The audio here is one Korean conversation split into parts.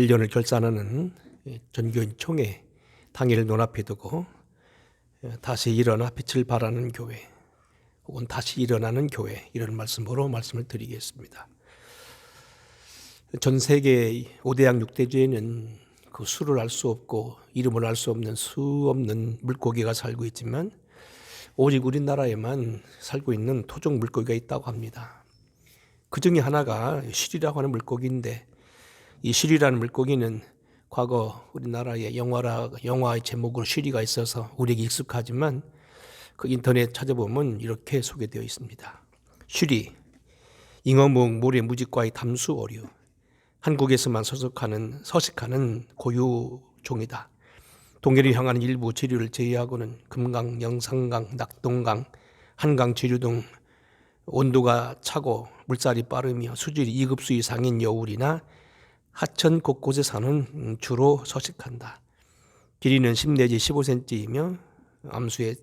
1년을 결산하는 전교인 총회 당일을 눈앞에 두고 다시 일어나 빛을 발하는 교회 혹은 다시 일어나는 교회 이런 말씀으로 말씀을 드리겠습니다. 전 세계 5대양 6대주에는 그 수를 알 수 없고 이름을 알 수 없는 수 없는 물고기가 살고 있지만 오직 우리나라에만 살고 있는 토종 물고기가 있다고 합니다. 그 중에 하나가 실이라고 하는 물고기인데 이 실이라는 물고기는 과거 우리나라의 영화라 영화의 제목으로 실이가 있어서 우리에게 익숙하지만 그 인터넷 찾아보면 이렇게 소개되어 있습니다. 실이 잉어묵 모래 무지과의 담수 어류 한국에서만 서식하는 서식하는 고유 종이다. 동해를 향하는 일부 지류를 제외하고는 금강, 영산강, 낙동강, 한강 지류 등 온도가 차고 물살이 빠르며 수질이 2급수 이상인 여울이나 하천 곳곳에 사는 주로 서식한다. 길이는 10 내지 15cm이며 암수에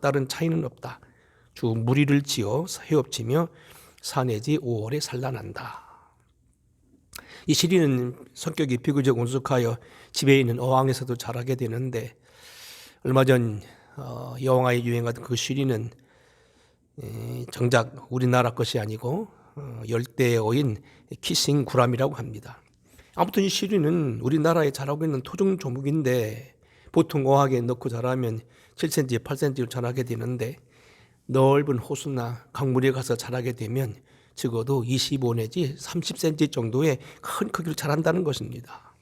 따른 차이는 없다. 주 무리를 지어 헤엄치며 4 내지 5월에 산란한다. 이 시리는 성격이 비교적 온숙하여 집에 있는 어항에서도 자라게 되는데 얼마 전 어, 영화에 유행하던 그 시리는 정작 우리나라 것이 아니고 어, 열대어인 키싱 구람이라고 합니다. 아무튼 이 시리는 우리나라에 자라고 있는 토종 조목인데 보통 어항에 넣고 자라면 7cm, 8cm로 자라게 되는데 넓은 호수나 강물에 가서 자라게 되면 적어도 25 내지 30cm 정도의 큰 크기로 자란다는 것입니다.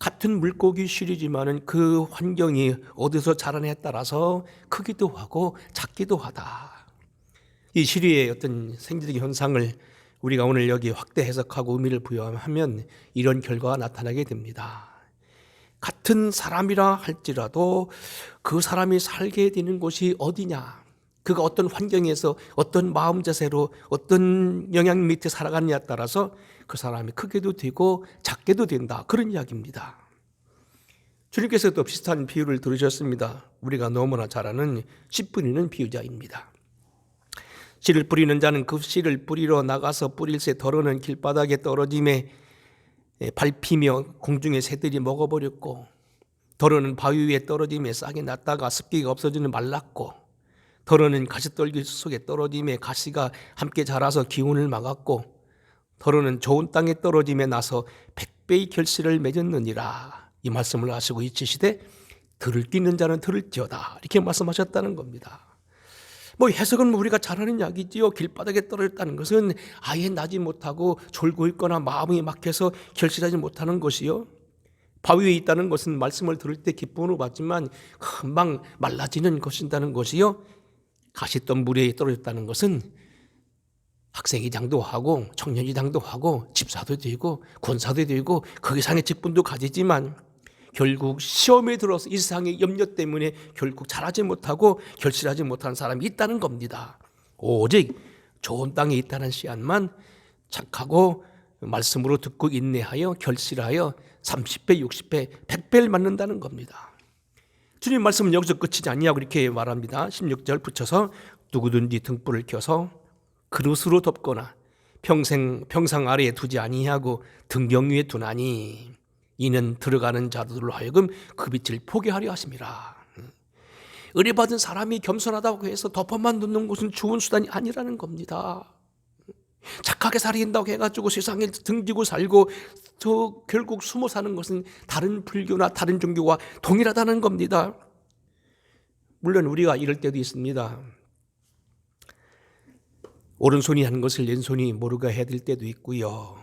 같은 물고기 실이지만은 그 환경이 어디서 자라냐에 따라서 크기도 하고 작기도 하다. 이 시리의 어떤 생리적 현상을 우리가 오늘 여기 확대 해석하고 의미를 부여하면 이런 결과가 나타나게 됩니다. 같은 사람이라 할지라도 그 사람이 살게 되는 곳이 어디냐, 그가 어떤 환경에서 어떤 마음 자세로 어떤 영향 밑에 살아가느냐에 따라서 그 사람이 크게도 되고 작게도 된다. 그런 이야기입니다. 주님께서도 비슷한 비유를 들으셨습니다. 우리가 너무나 잘 아는 씨 뿌리는 비유자입니다. 씨를 뿌리는 자는 그 씨를 뿌리러 나가서 뿌릴새 덜어는 길바닥에 떨어짐에 밟히며 공중의 새들이 먹어버렸고 덜어는 바위 위에 떨어짐에 싹이 났다가 습기가 없어지는 말랐고 덜어는 가시떨기 속에 떨어짐에 가시가 함께 자라서 기운을 막았고 덜어는 좋은 땅에 떨어짐에 나서 백배의 결실을 맺었느니라 이 말씀을 하시고 이치시되 들을 끼는 자는 들을지어다 이렇게 말씀하셨다는 겁니다. 뭐 해석은 우리가 잘 아는 이야기지요. 길바닥에 떨어졌다는 것은 아예 나지 못하고 졸고 있거나 마음이 막혀서 결실하지 못하는 것이요. 바위에 있다는 것은 말씀을 들을 때 기쁨으로 받지만 금방 말라지는 것인다는 것이요. 가시덤 물에 떨어졌다는 것은 학생회장도 하고 청년회장도 하고 집사도 되고 권사도 되고 그 이상의 직분도 가지지만 결국 시험에 들어서 이 세상의 염려 때문에 결국 잘하지 못하고 결실하지 못한 사람이 있다는 겁니다. 오직 좋은 땅에 있다는 씨앗만 착하고 말씀으로 듣고 인내하여 결실하여 30배, 60배, 100배를 맞는다는 겁니다. 주님 말씀은 여기서 끝이지 아니하고 이렇게 말합니다. 16절 붙여서 누구든지 등불을 켜서 그릇으로 덮거나 평생 평상 아래에 두지 아니하고 등경 위에 두나니 이는 들어가는 자들로 하여금 그 빛을 포기하려 하심이라. 은혜 받은 사람이 겸손하다고 해서 덮어만 놓는 것은 좋은 수단이 아니라는 겁니다. 착하게 살인다고 해가지고 세상에 등지고 살고 저 결국 숨어 사는 것은 다른 불교나 다른 종교와 동일하다는 겁니다. 물론 우리가 이럴 때도 있습니다. 오른손이 하는 것을 왼손이 모르게 해야 될 때도 있고요.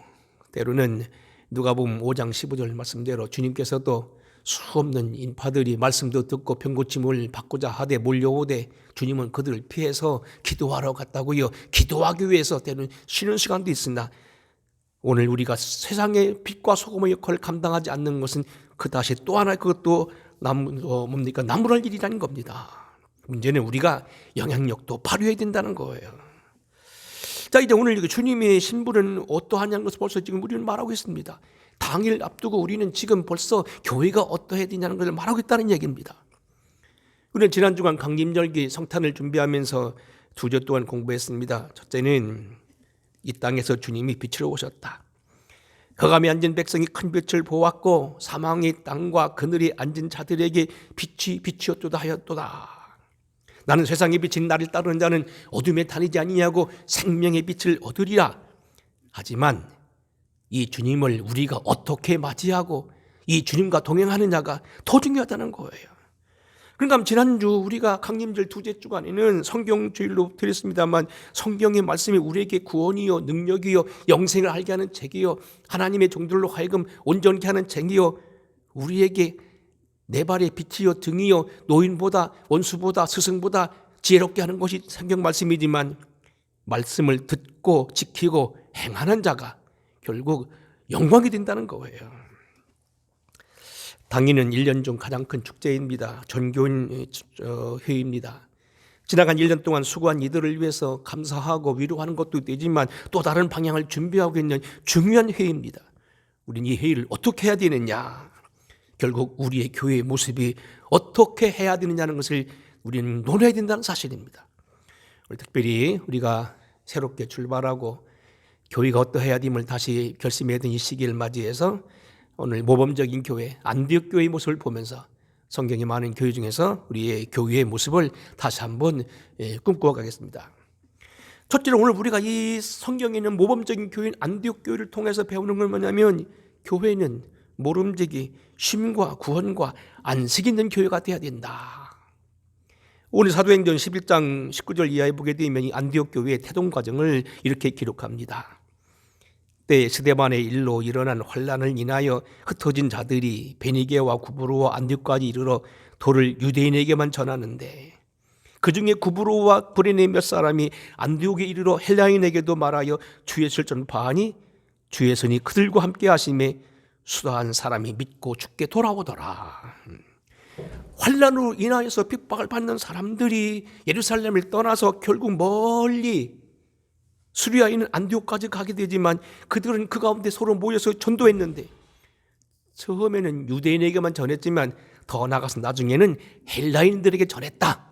때로는 누가 보면 5장 15절 말씀대로 주님께서도 수없는 인파들이 말씀도 듣고 병고침을 받고자 하되 몰려오되 주님은 그들을 피해서 기도하러 갔다고요. 기도하기 위해서 때는 쉬는 시간도 있으나 오늘 우리가 세상의 빛과 소금의 역할을 감당하지 않는 것은 그다시 또 하나 그것도 남, 어, 뭡니까 나무랄 일이라는 겁니다. 문제는 우리가 영향력도 발휘해야 된다는 거예요. 자, 이제 오늘 주님의 신부는 어떠하냐는 것을 벌써 지금 우리는 말하고 있습니다. 당일 앞두고 우리는 지금 벌써 교회가 어떠해야 되냐는 것을 말하고 있다는 얘기입니다. 우리는 지난 주간 강림절기 성탄을 준비하면서 두 주 동안 공부했습니다. 첫째는 이 땅에서 주님이 빛으로 오셨다. 거감에 앉은 백성이 큰 빛을 보았고 사망의 땅과 그늘에 앉은 자들에게 빛이 빛이었도다 하였도다. 나는 세상의 빛인 나를 따르는 자는 어둠에 다니지 아니냐고 생명의 빛을 얻으리라. 하지만 이 주님을 우리가 어떻게 맞이하고 이 주님과 동행하느냐가 더 중요하다는 거예요. 그러니까 지난주 우리가 강림절 두째 주간에는 성경 주일로 드렸습니다만 성경의 말씀이 우리에게 구원이요 능력이요 영생을 알게 하는 책이요 하나님의 종들로 하여금 온전케 하는 책이요 우리에게 내 발의 빛이요 등이요 노인보다 원수보다 스승보다 지혜롭게 하는 것이 성경 말씀이지만 말씀을 듣고 지키고 행하는 자가 결국 영광이 된다는 거예요. 당일은 1년 중 가장 큰 축제입니다. 전교인 어, 회의입니다. 지나간 1년 동안 수고한 이들을 위해서 감사하고 위로하는 것도 되지만 또 다른 방향을 준비하고 있는 중요한 회의입니다. 우리는 이 회의를 어떻게 해야 되느냐? 결국 우리의 교회의 모습이 어떻게 해야 되느냐는 것을 우리는 논해야 된다는 사실입니다. 특별히 우리가 새롭게 출발하고 교회가 어떠해야 됨을 다시 결심해야 되는 이 시기를 맞이해서 오늘 모범적인 교회 안디옥 교회의 모습을 보면서 성경의 많은 교회 중에서 우리의 교회의 모습을 다시 한번 예, 꿈꾸어 가겠습니다. 첫째로 오늘 우리가 이 성경에 있는 모범적인 교회인 안디옥 교회를 통해서 배우는 건 뭐냐면 교회는 모름지기 쉼과 구원과 안식이 있는 교회가 되어야 된다. 오늘 사도행전 11장 19절 이하에 보게 되면 이 안디옥 교회의 태동 과정을 이렇게 기록합니다. 때 스데반의 일로 일어난 환란을 인하여 흩어진 자들이 베니게와 구브로와 안디까지 이르러 도를 유대인에게만 전하는데 그 중에 구브로와 브레네 몇 사람이 안디옥에 이르러 헬라인에게도 말하여 주의 실전 반이 주의 선이 그들과 함께 하심에 수다한 사람이 믿고 죽게 돌아오더라. 환란으로 인하여서 핍박을 받는 사람들이 예루살렘을 떠나서 결국 멀리 수리아 있는 안디옥까지 가게 되지만 그들은 그 가운데 서로 모여서 전도했는데 처음에는 유대인에게만 전했지만 더 나가서 나중에는 헬라인들에게 전했다.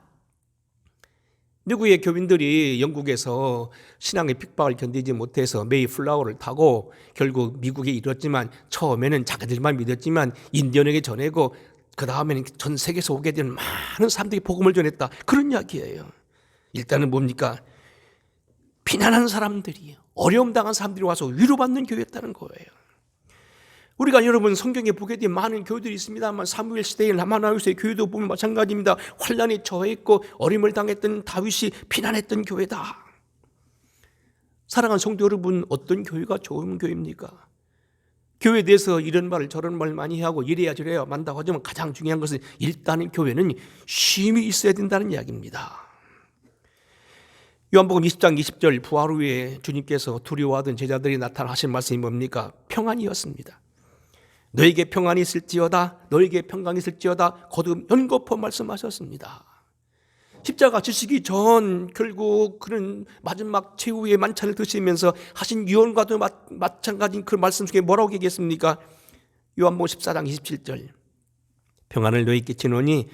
미국의 교민들이 영국에서 신앙의 핍박을 견디지 못해서 메이 플라워를 타고 결국 미국에 이뤘지만 처음에는 자기들만 믿었지만 인디언에게 전하고 그 다음에는 전 세계에서 오게 된 많은 사람들이 복음을 전했다. 그런 이야기예요. 일단은 뭡니까? 비난하는 사람들이 어려움 당한 사람들이 와서 위로받는 교회였다는 거예요. 우리가 여러분 성경에 보게 된 많은 교회들이 있습니다만 사무엘 시대의 라마나우스의 교회도 보면 마찬가지입니다. 환란에 처했고 어림을 당했던 다윗이 비난했던 교회다. 사랑하는 성도 여러분 어떤 교회가 좋은 교회입니까? 교회에 대해서 이런 말 저런 말 많이 하고 이래야 저래야 만다고 하지만 가장 중요한 것은 일단은 교회는 쉼이 있어야 된다는 이야기입니다. 요한복음 20장 20절 부활 후에 주님께서 두려워하던 제자들이 나타나 하신 말씀이 뭡니까? 평안이었습니다. 너에게 평안이 있을지어다 너에게 평강이 있을지어다 거듭 연거푸 말씀하셨습니다. 십자가 지시기 전 결국 그런 마지막 최후의 만찬을 드시면서 하신 유언과도 마찬가지인 그 말씀 중에 뭐라고 얘기했습니까? 요한복음 14장 27절 평안을 너에게 주노니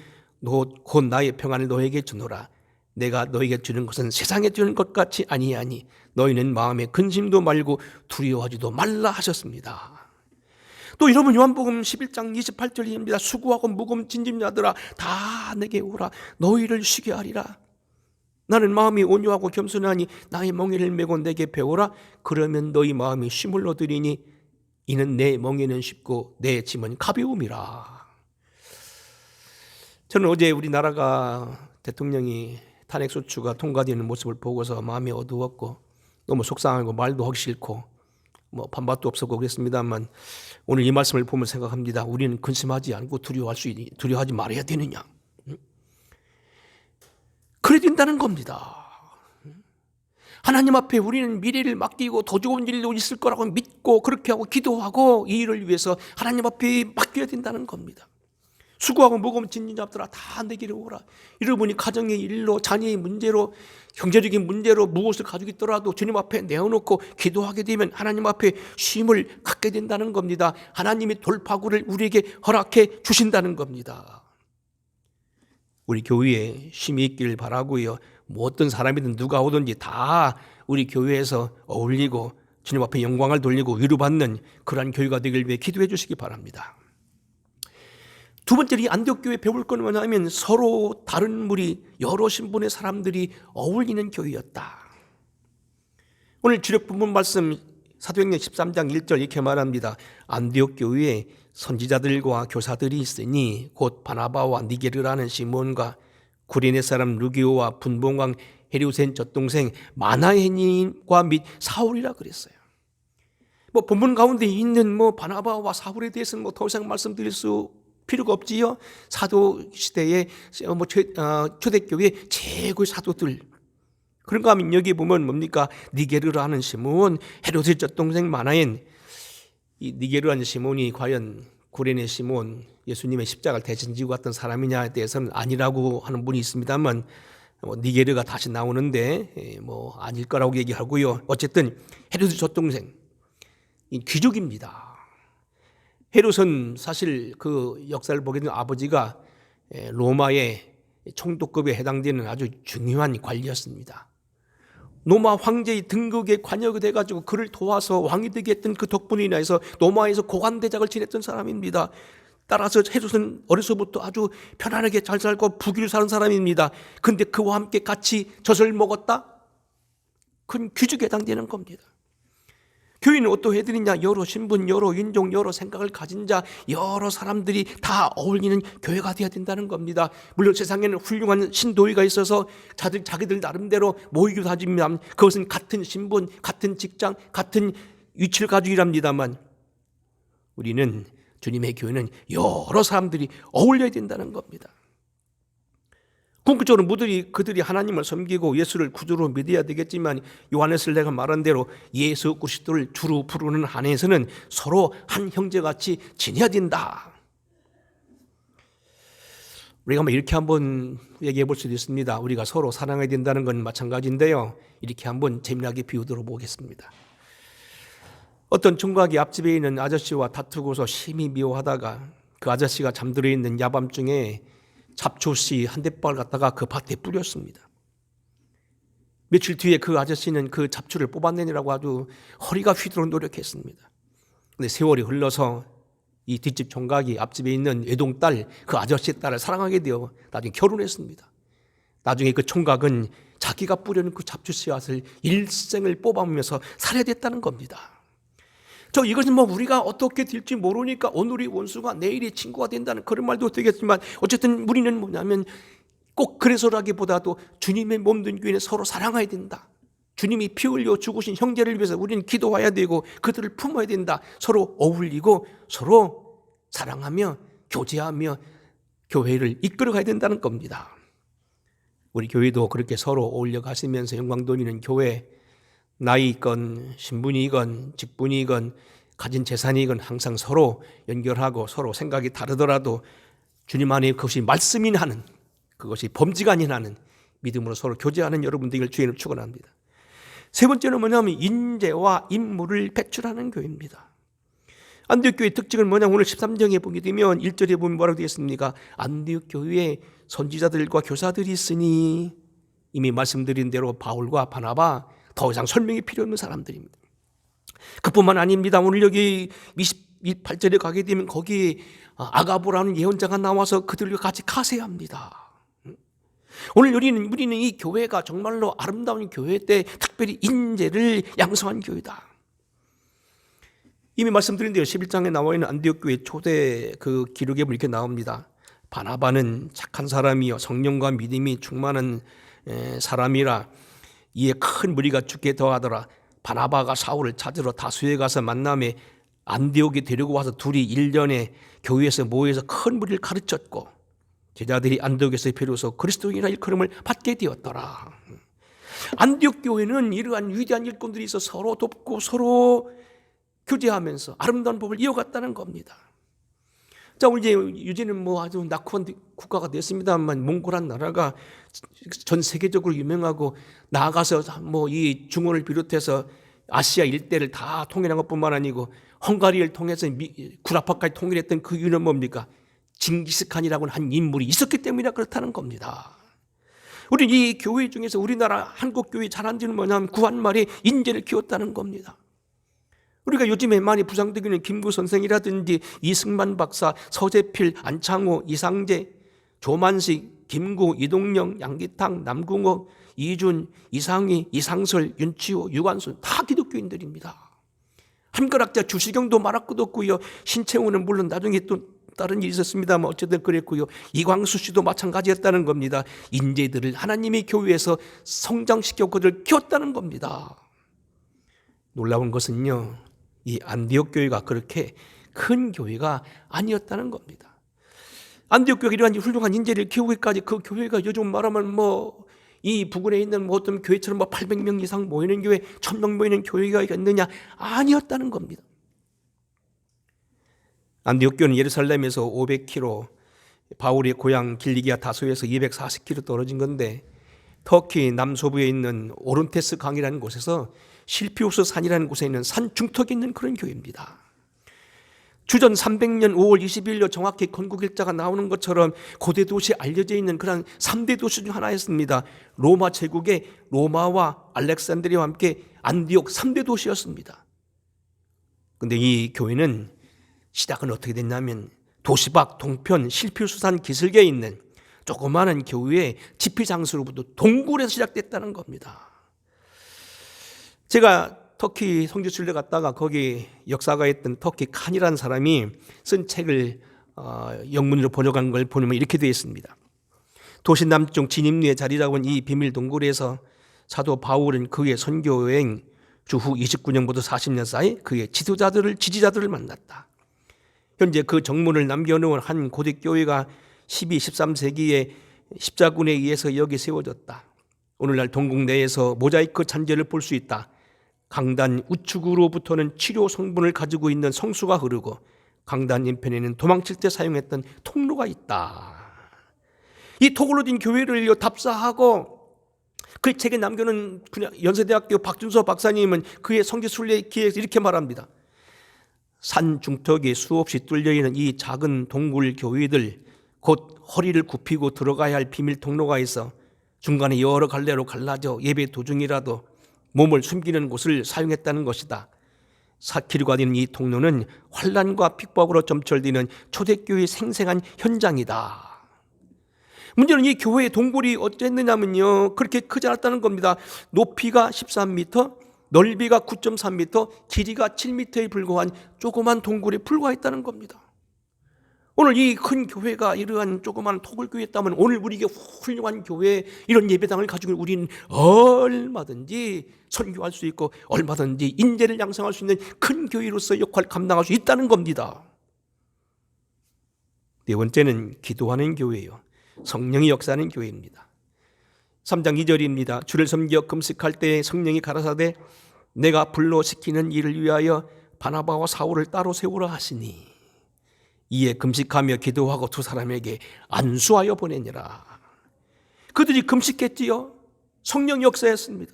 곧 나의 평안을 너에게 주노라 내가 너에게 주는 것은 세상에 주는 것 같이 아니하니 너희는 마음에 근심도 말고 두려워하지도 말라 하셨습니다. 또 여러분 요한복음 11장 28절입니다. 수고하고 무거운 진짐 자들아 다 내게 오라 너희를 쉬게 하리라. 나는 마음이 온유하고 겸손하니 나의 멍에를 메고 내게 배우라 그러면 너희 마음이 쉼을 얻으리니 이는 내 멍에는 쉽고 내 짐은 가벼움이라. 저는 어제 우리나라가 대통령이 탄핵소추가 통과되는 모습을 보고서 마음이 어두웠고 너무 속상하고 말도 하기 싫고 뭐 반박도 없었고 그랬습니다만 오늘 이 말씀을 보면 생각합니다. 우리는 근심하지 않고 두려워할 수 있, 두려워하지 말아야 되느냐? 그래야 된다는 겁니다. 하나님 앞에 우리는 미래를 맡기고 더 좋은 일도 있을 거라고 믿고 그렇게 하고 기도하고 이 일을 위해서 하나님 앞에 맡겨야 된다는 겁니다. 수고하고 무거운 진진 잡들아 다 내게로 오라. 여러분이 가정의 일로 자녀의 문제로 경제적인 문제로 무엇을 가지고 있더라도 주님 앞에 내어놓고 기도하게 되면 하나님 앞에 쉼을 갖게 된다는 겁니다. 하나님이 돌파구를 우리에게 허락해 주신다는 겁니다. 우리 교회에 쉼이 있기를 바라고요. 뭐 어떤 사람이든 누가 오든지 다 우리 교회에서 어울리고 주님 앞에 영광을 돌리고 위로받는 그러한 교회가 되길 위해 기도해 주시기 바랍니다. 두 번째로 이 안디옥 교회 배울 건 뭐냐면 서로 다른 무리 여러 신분의 사람들이 어울리는 교회였다. 오늘 주력 부분 말씀 사도행전 13장 1절 이렇게 말합니다. 안디옥 교회에 선지자들과 교사들이 있으니 곧 바나바와 니게르라는 시몬과 구레네 사람 루기오와 분봉왕 헤리오센 젖동생 마나헤님과 및 사울이라 그랬어요. 뭐 본문 가운데 있는 뭐 바나바와 사울에 대해서는 뭐 더 이상 말씀드릴 수 필요가 없지요. 사도 시대의 뭐 초, 어, 초대교회 최고의 사도들 그런가 하면 여기 보면 뭡니까 니게르라는 시몬 헤로드 젖동생 마나엔 이 니게르라는 시몬이 과연 구레네 시몬 예수님의 십자가를 대신 지고 갔던 사람이냐에 대해서는 아니라고 하는 분이 있습니다만 뭐 니게르가 다시 나오는데 예, 뭐 아닐 거라고 얘기하고요. 어쨌든 헤로드 젖동생 이 귀족입니다. 헤롯은 사실 그 역사를 보게 되면 아버지가 예, 로마의 총독급에 해당되는 아주 중요한 관리였습니다. 로마 황제의 등극에 관여가 돼가지고 그를 도와서 왕이 되게 했던 그 덕분에 인해서 로마에서 고관대작을 지냈던 사람입니다. 따라서 헤롯은 어려서부터 아주 편안하게 잘 살고 부귀를 사는 사람입니다. 근데 그와 함께 같이 젖을 먹었다? 그건 귀족에 해당되는 겁니다. 교인은 어떠해야 되느냐? 여러 신분, 여러 인종, 여러 생각을 가진 자, 여러 사람들이 다 어울리는 교회가 되어야 된다는 겁니다. 물론 세상에는 훌륭한 신도의가 있어서 자들, 자기들 나름대로 모이기도 하지만 그것은 같은 신분, 같은 직장, 같은 위치를 가지고 일합니다만 우리는 주님의 교회는 여러 사람들이 어울려야 된다는 겁니다. 궁극적으로 무들이 그들이 하나님을 섬기고 예수를 구주로 믿어야 되겠지만 요한에서 내가 말한 대로 예수 그리스도를 주로 부르는 한에서는 서로 한 형제같이 지내야 된다. 우리가 뭐 이렇게 한번 얘기해 볼 수도 있습니다. 우리가 서로 사랑해야 된다는 건 마찬가지인데요. 이렇게 한번 재미나게 비유들어 보겠습니다. 어떤 총각이 앞집에 있는 아저씨와 다투고서 심히 미워하다가 그 아저씨가 잠들어 있는 야밤중에 잡초씨 한 대박을 갖다가 그 밭에 뿌렸습니다. 며칠 뒤에 그 아저씨는 그 잡초를 뽑아내느라고 아주 허리가 휘도록 노력했습니다. 근데 세월이 흘러서 이 뒷집 총각이 앞집에 있는 외동딸 그 아저씨 딸을 사랑하게 되어 나중에 결혼했습니다. 나중에 그 총각은 자기가 뿌려놓은 그 잡초 씨앗을 일생을 뽑아오면서 살해야 됐다는 겁니다. 저 이것은 뭐 우리가 어떻게 될지 모르니까 오늘이 원수가 내일이 친구가 된다는 그런 말도 되겠지만 어쨌든 우리는 뭐냐면 꼭 그래서라기보다도 주님의 몸된 교회는 서로 사랑해야 된다. 주님이 피 흘려 죽으신 형제를 위해서 우리는 기도해야 되고 그들을 품어야 된다. 서로 어울리고 서로 사랑하며 교제하며 교회를 이끌어 가야 된다는 겁니다. 우리 교회도 그렇게 서로 어울려 가시면서 영광 돌리는 교회 나이건 신분이건 직분이건 가진 재산이건 항상 서로 연결하고 서로 생각이 다르더라도 주님 안에 그것이 말씀인 하는 그것이 범지가 아닌 하는 믿음으로 서로 교제하는 여러분들을 주인을 축원합니다. 세 번째는 뭐냐면 인재와 인물을 배출하는 교회입니다. 안디옥 교회 특징은 뭐냐 오늘 13장에 보게 되면 1절에 보면 뭐라고 되어 있습니까? 안디옥 교회에 선지자들과 교사들이 있으니 이미 말씀드린 대로 바울과 바나바 더 이상 설명이 필요 없는 사람들입니다. 그뿐만 아닙니다. 오늘 여기 28절에 가게 되면 거기 아가보라는 예언자가 나와서 그들과 같이 가세합니다. 오늘 우리는 우리는 이 교회가 정말로 아름다운 교회 때 특별히 인재를 양성한 교회다. 이미 말씀드린 대로 11장에 나와 있는 안디옥 교회 초대 그 기록에 이렇게 나옵니다. 바나바는 착한 사람이요 성령과 믿음이 충만한 사람이라 이에 큰 무리가 죽게 더하더라. 바나바가 사울을 찾으러 다수에 가서 만남에 안디옥에 데리고 와서 둘이 1년에 교회에서 모여서 큰 무리를 가르쳤고 제자들이 안디옥에서 비로소 그리스도인이라 일컬음을 받게 되었더라. 안디옥 교회는 이러한 위대한 일꾼들이 있어 서로 돕고 서로 교제하면서 아름다운 법을 이어갔다는 겁니다. 자, 이제 유지는 뭐 아주 낙후한 국가가 됐습니다만 몽골한 나라가 전 세계적으로 유명하고 나아가서 뭐 이 중원을 비롯해서 아시아 일대를 다 통일한 것뿐만 아니고 헝가리를 통해서 구라파까지 통일했던 그 이유는 뭡니까? 징기스칸이라고는 한 인물이 있었기 때문이라 그렇다는 겁니다. 우리 이 교회 중에서 우리나라 한국 교회 잘한 지는 뭐냐면 구한말에 인재를 키웠다는 겁니다. 우리가 요즘에 많이 부상되고 있는 김구 선생이라든지 이승만 박사, 서재필, 안창호, 이상재, 조만식, 김구, 이동영, 양기탕, 남궁옥, 이준, 이상희, 이상설, 윤치호, 유관순 다 기독교인들입니다. 한글학자 주시경도 말할 것도 없고요. 신채호는 물론 나중에 또 다른 일이 있었습니다만 어쨌든 그랬고요. 이광수 씨도 마찬가지였다는 겁니다. 인재들을 하나님의 교회에서 성장시켜 그들을 키웠다는 겁니다. 놀라운 것은요. 이 안디옥 교회가 그렇게 큰 교회가 아니었다는 겁니다. 안디옥 교회가 이러한 훌륭한 인재를 키우기까지 그 교회가 요즘 말하면 뭐 이 부근에 있는 뭐 어떤 교회처럼 뭐 800명 이상 모이는 교회, 1000명 모이는 교회가 있느냐? 아니었다는 겁니다. 안디옥 교회는 예루살렘에서 500km, 바울의 고향 길리기아 다소에서 240km 떨어진 건데 터키 남서부에 있는 오른테스 강이라는 곳에서 실피우스 산이라는 곳에 있는 산 중턱에 있는 그런 교회입니다. 주전 300년 5월 20일로 정확히 건국일자가 나오는 것처럼 고대 도시에 알려져 있는 그런 3대 도시 중 하나였습니다. 로마 제국의 로마와 알렉산드리아와 함께 안디옥 3대 도시였습니다. 근데 이 교회는 시작은 어떻게 됐냐면 도시 밖 동편 실피우스산 기슭에 있는 조그마한 교회의 집회 장소로부터 동굴에서 시작됐다는 겁니다. 제가 터키 성지순례 갔다가 거기 역사가 있던 터키 칸이라는 사람이 쓴 책을 어, 영문으로 번역한 걸 보면 이렇게 되어 있습니다. 도시 남쪽 진입로에 자리 잡은 이 비밀 동굴에서 사도 바울은 그의 선교 여행 주후 29년부터 40년 사이 그의 지도자들을 지지자들을 만났다. 현재 그 정문을 남겨놓은 한 고대 교회가 12, 13세기에 십자군에 의해서 여기 세워졌다. 오늘날 동국 내에서 모자이크 잔재를 볼 수 있다. 강단 우측으로부터는 치료 성분을 가지고 있는 성수가 흐르고 강단 인편에는 도망칠 때 사용했던 통로가 있다. 이 토굴로 된 교회를 답사하고 그 책에 남겨놓은 연세대학교 박준서 박사님은 그의 성지 순례 기에서 이렇게 말합니다. 산 중턱에 수없이 뚫려 있는 이 작은 동굴 교회들 곧 허리를 굽히고 들어가야 할 비밀 통로가 있어 중간에 여러 갈래로 갈라져 예배 도중이라도 몸을 숨기는 곳을 사용했다는 것이다. 사키르가 되는 이 통로는 환란과 핍박으로 점철되는 초대교회의 생생한 현장이다. 문제는 이 교회의 동굴이 어땠느냐면요. 그렇게 크지 않았다는 겁니다. 높이가 13m, 넓이가 9.3m, 길이가 7m에 불과한 조그만 동굴에 불과했다는 겁니다. 오늘 이 큰 교회가 이러한 조그만 토굴 교회였다면 오늘 우리에게 훌륭한 교회 이런 예배당을 가지고 우리는 얼마든지 선교할 수 있고 얼마든지 인재를 양성할 수 있는 큰 교회로서 역할을 감당할 수 있다는 겁니다. 네 번째는 기도하는 교회예요. 성령이 역사하는 교회입니다. 3장 2절입니다. 주를 섬겨 금식할 때 성령이 가라사대 내가 불러 시키는 일을 위하여 바나바와 사울을 따로 세우라 하시니 이에 금식하며 기도하고 두 사람에게 안수하여 보내니라. 그들이 금식했지요. 성령 역사했습니다.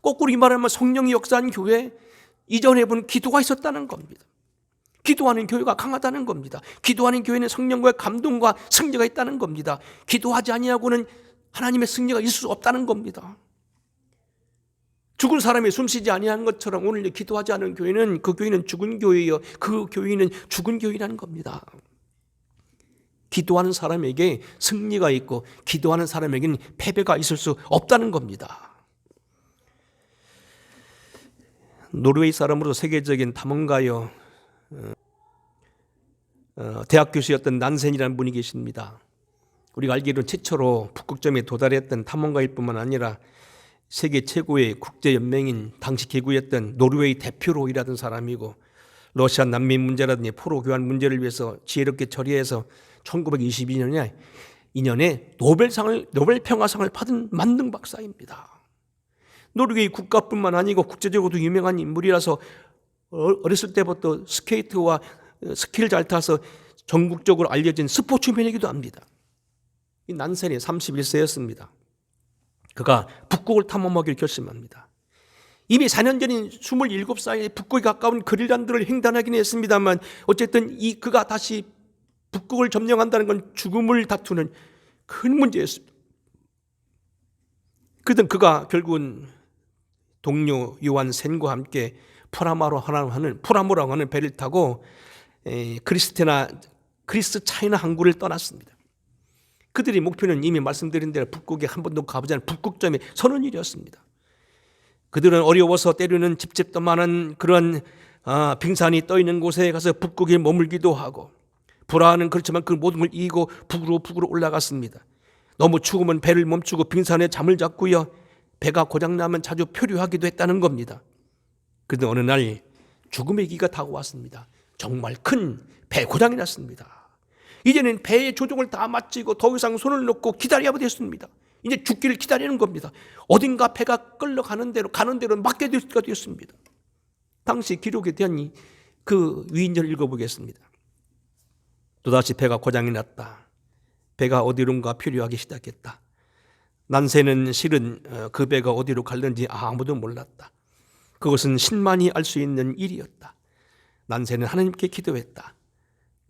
거꾸로 이 말하면 성령이 역사한 교회 이전에 본 기도가 있었다는 겁니다. 기도하는 교회가 강하다는 겁니다. 기도하는 교회는 성령과의 감동과 승리가 있다는 겁니다. 기도하지 아니하고는 하나님의 승리가 있을 수 없다는 겁니다. 죽은 사람이 숨쉬지 아니하는 것처럼 오늘 기도하지 않은 교회는 그 교회는 죽은 교회요. 그 교회는 죽은 교회라는 겁니다. 기도하는 사람에게 승리가 있고 기도하는 사람에게는 패배가 있을 수 없다는 겁니다. 노르웨이 사람으로 세계적인 탐험가요. 어, 대학 교수였던 난센이라는 분이 계십니다. 우리가 알기로는 최초로 북극점에 도달했던 탐험가일 뿐만 아니라 세계 최고의 국제 연맹인 당시 기구였던 노르웨이 대표로 일하던 사람이고 러시아 난민 문제라든지 포로 교환 문제를 위해서 지혜롭게 처리해서 1922년에 2년에 노벨상을 노벨 평화상을 받은 만능 박사입니다. 노르웨이 국가뿐만 아니고 국제적으로도 유명한 인물이라서 어, 어렸을 때부터 스케이트와 스키를 잘 타서 전국적으로 알려진 스포츠맨이기도 합니다. 이 난센이 31세였습니다. 그가 북극을 탐험하기를 결심합니다. 이미 4년 전인 27살에 북극에 가까운 그릴란드를 횡단하긴 했습니다만 어쨌든 이 그가 다시 북극을 점령한다는 건 죽음을 다투는 큰 문제였습니다. 그든 그가 결국은 동료 요한 센과 함께 프라마로 하는 프라모라고 하는 배를 타고 에, 크리스티나 그리스 차이나 항구를 떠났습니다. 그들의 목표는 이미 말씀드린 대로 북극에 한 번도 가보지 않은 북극점에 서는 일이었습니다. 그들은 어려워서 때로는 집집도 많은 그런 아, 빙산이 떠 있는 곳에 가서 북극에 머물기도 하고 불화는 그렇지만 그 모든 걸 이기고 북으로 북으로 올라갔습니다. 너무 추우면 배를 멈추고 빙산에 잠을 잤고요. 배가 고장나면 자주 표류하기도 했다는 겁니다. 그런데 어느 날 죽음의 기가 다가왔습니다. 정말 큰 배 고장이 났습니다. 이제는 배의 조종을 다 마치고 더 이상 손을 놓고 기다려야 됐습니다. 이제 죽기를 기다리는 겁니다. 어딘가 배가 끌려가는 대로 가는 대로 될수가 되었습니다. 당시 기록에 대한 그 위인전을 읽어보겠습니다. 또다시 배가 고장이 났다. 배가 어디론가 필요하기 시작했다. 난세는 실은 어, 그 배가 어디로 갈는지 아무도 몰랐다. 그것은 신만이 알 수 있는 일이었다. 난세는 하나님께 기도했다.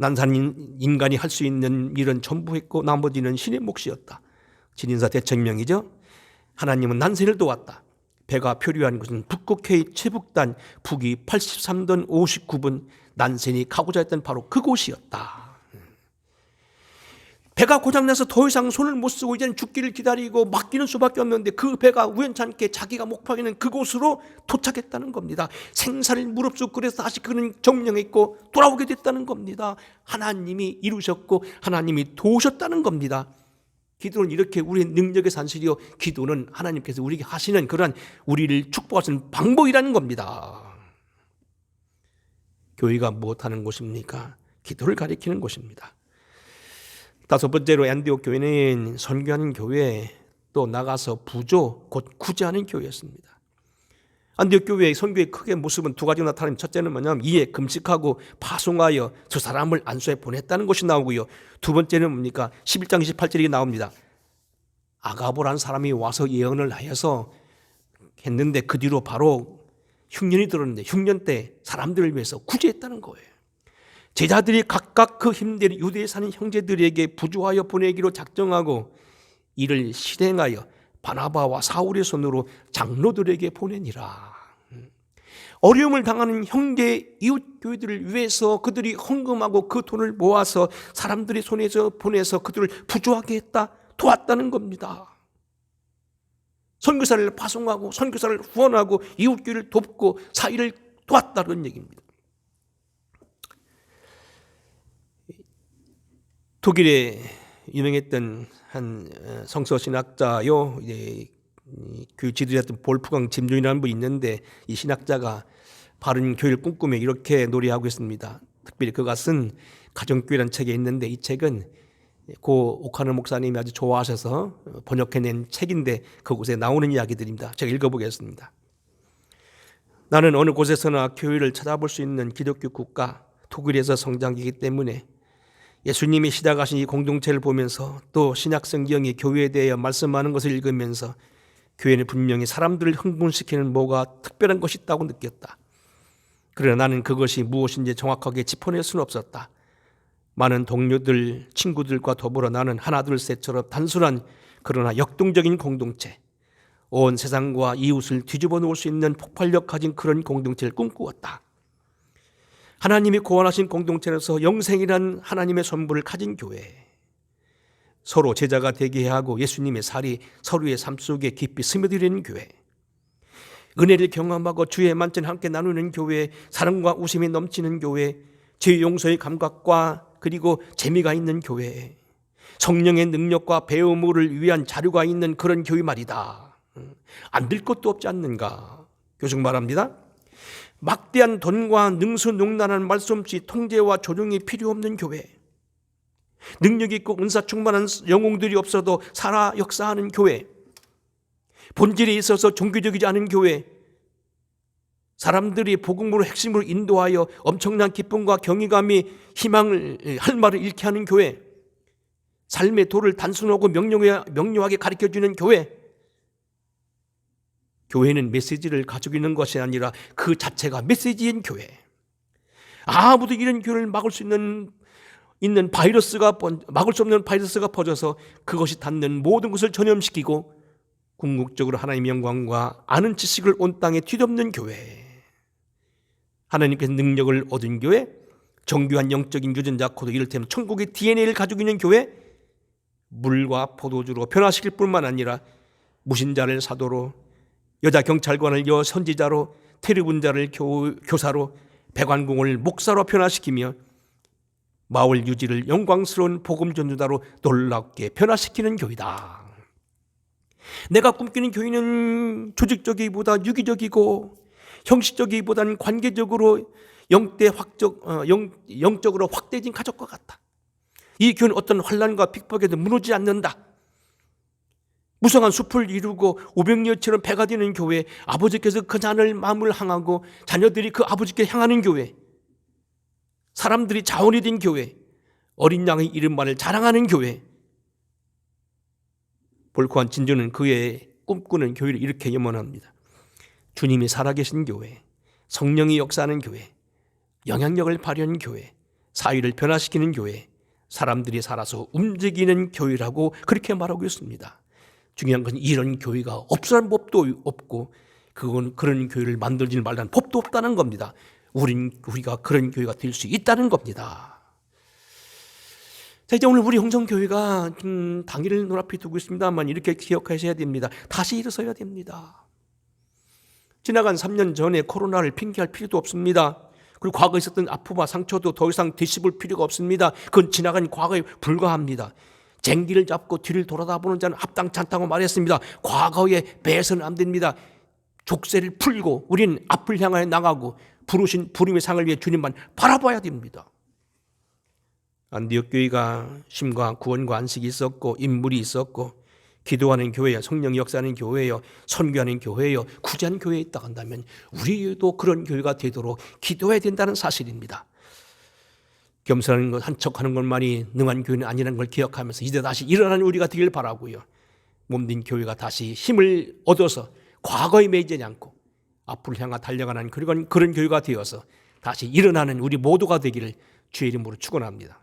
난산 인간이 할 수 있는 일은 전부 했고 나머지는 신의 몫이었다. 진인사 대청명이죠. 하나님은 난세를 도왔다. 배가 표류한 것은 북극해의 최북단 북위 83도 59분 난센이 가고자 했던 바로 그곳이었다. 배가 고장나서 더 이상 손을 못 쓰고 이제는 죽기를 기다리고 맡기는 수밖에 없는데 그 배가 우연찮게 자기가 목표하는 그곳으로 도착했다는 겁니다. 생사를 무릅쓰고 그래서 다시 그는 정령했고 돌아오게 됐다는 겁니다. 하나님이 이루셨고 하나님이 도우셨다는 겁니다. 기도는 이렇게 우리의 능력의 산실이요. 기도는 하나님께서 우리에게 하시는 그러한 우리를 축복하시는 방법이라는 겁니다. 교회가 무엇하는 곳입니까? 기도를 가리키는 곳입니다. 다섯 번째로 안디옥 교회는 선교하는 교회 또 나가서 부조 곧 구제하는 교회였습니다. 안디옥 교회의 선교의 크게 모습은 두 가지 나타나는 첫째는 뭐냐면 이에 금식하고 파송하여 저 사람을 안수해 보냈다는 것이 나오고요. 두 번째는 뭡니까? 11장 28절이 나옵니다. 아가보라는 사람이 와서 예언을 하여서 했는데 그 뒤로 바로 흉년이 들었는데 흉년 때 사람들을 위해서 구제했다는 거예요. 제자들이 각각 그 힘들이 유대에 사는 형제들에게 부조하여 보내기로 작정하고 이를 실행하여 바나바와 사울의 손으로 장로들에게 보내니라. 어려움을 당하는 형제 이웃 교회들을 위해서 그들이 헌금하고 그 돈을 모아서 사람들의 손에서 보내서 그들을 부조하게 했다, 도왔다는 겁니다. 선교사를 파송하고 선교사를 후원하고 이웃 교회를 돕고 사이를 도왔다는 얘기입니다. 독일에 유명했던 한 어, 성서 신학자요, 이제 그 지도자였던 볼프강 짐존이라는 분이 있는데 이 신학자가 바른 교회를 꿈꾸며 이렇게 노래하고 있습니다. 특별히 쓴 가정교회라는 책에 있는데 이 책은 고 오카노 목사님이 아주 좋아하셔서 번역해낸 책인데 그곳에 나오는 이야기들입니다. 제가 읽어보겠습니다. 나는 어느 곳에서나 교회를 찾아볼 수 있는 기독교 국가 독일에서 성장이기 때문에 예수님이 시작하신 이 공동체를 보면서 또 신약 성경이 교회에 대해 말씀하는 것을 읽으면서 교회는 분명히 사람들을 흥분시키는 뭐가 특별한 것이 있다고 느꼈다. 그러나 나는 그것이 무엇인지 정확하게 짚어낼 수는 없었다. 많은 동료들, 친구들과 더불어 나는 하나 둘 셋처럼 단순한 그러나 역동적인 공동체, 온 세상과 이웃을 뒤집어 놓을 수 있는 폭발력 가진 그런 공동체를 꿈꾸었다. 하나님이 고안하신 공동체로서 영생이란 하나님의 선물을 가진 교회. 서로 제자가 되게 하고 예수님의 살이 서로의 삶 속에 깊이 스며들는 교회. 은혜를 경험하고 주의 만찬 함께 나누는 교회, 사랑과 웃음이 넘치는 교회, 죄 용서의 감각과 그리고 재미가 있는 교회, 성령의 능력과 배움을 위한 자료가 있는 그런 교회 말이다. 안 될 것도 없지 않는가? 교정 말합니다. 막대한 돈과 능수능란한 없이 통제와 조정이 필요 없는 교회. 능력 있고 은사 충만한 영웅들이 없어도 살아 역사하는 교회. 본질에 있어서 종교적이지 않은 교회. 사람들이 복음으로 핵심으로 인도하여 엄청난 기쁨과 경이감이 희망을 할 말을 잃게 하는 교회. 삶의 도를 단순하고 명료하게 가르쳐 주는 교회. 교회는 메시지를 가지고 있는 것이 아니라 그 자체가 메시지인 교회. 아무도 이런 교회를 막을 수 있는 있는 바이러스가 막을 수 없는 바이러스가 퍼져서 그것이 닿는 모든 것을 전염시키고 궁극적으로 하나님의 영광과 아는 지식을 온 땅에 뒤덮는 교회. 하나님께서 능력을 얻은 교회, 정교한 영적인 유전자 코드 이를테면 천국의 DNA를 가지고 있는 교회, 물과 포도주로 변화시킬 뿐만 아니라 무신자를 사도로 여자 경찰관을 여 선지자로 테르분자를 교, 교사로 백관공을 목사로 변화시키며 마을 유지를 영광스러운 복음 전주자로 놀랍게 변화시키는 교회다. 내가 꿈꾸는 교회는 조직적이기보다 유기적이고 형식적이기보다는 관계적으로 영대 확적 어, 영, 영적으로 확대진 가족과 같다. 이 교회는 어떤 환란과 핍박에도 무너지지 않는다. 무성한 숲을 이루고 오병이어처럼 배가 되는 교회, 아버지께서 그 자녀를 마음을 향하고 자녀들이 그 아버지께 향하는 교회, 사람들이 자원이 된 교회, 어린 양의 이름만을 자랑하는 교회. 볼코한 진주는 그의 꿈꾸는 교회를 이렇게 염원합니다. 주님이 살아계신 교회, 성령이 역사하는 교회, 영향력을 발휘하는 교회, 사회를 변화시키는 교회, 사람들이 살아서 움직이는 교회라고 그렇게 말하고 있습니다. 중요한 것은 이런 교회가 없으란 법도 없고 그건 그런 교회를 만들지 말라는 법도 없다는 겁니다. 우린 우리가 그런 교회가 될 수 있다는 겁니다. 자 이제 오늘 우리 홍성교회가 음, 당일을 눈앞에 두고 있습니다만 이렇게 기억하셔야 됩니다. 다시 일어서야 됩니다. 지나간 3년 전에 코로나를 핑계할 필요도 없습니다. 그리고 과거에 있었던 아픔과 상처도 더 이상 되씹을 필요가 없습니다. 그건 지나간 과거에 불과합니다. 쟁기를 잡고 뒤를 돌아다보는 자는 합당치 않다고 말했습니다. 과거에 배서는 안 됩니다. 족쇄를 풀고 우리는 앞을 향하여 나가고 부르신 부름의 상을 위해 주님만 바라봐야 됩니다. 안디옥 교회가 심과 구원과 안식이 있었고 인물이 있었고 기도하는 교회요, 성령 역사하는 교회요, 선교하는 교회요, 구제하는 교회에 있다 한다면 우리도 그런 교회가 되도록 기도해야 된다는 사실입니다. 겸손한 것, 한 척하는 것만이 능한 교회는 아니라는 걸 기억하면서 이제 다시 일어나는 우리가 되길 바라고요. 몸된 교회가 다시 힘을 얻어서 과거에 매이지 않고 앞으로 향하 달려가는 그런 교회가 되어서 다시 일어나는 우리 모두가 되기를 주의 이름으로 축원합니다.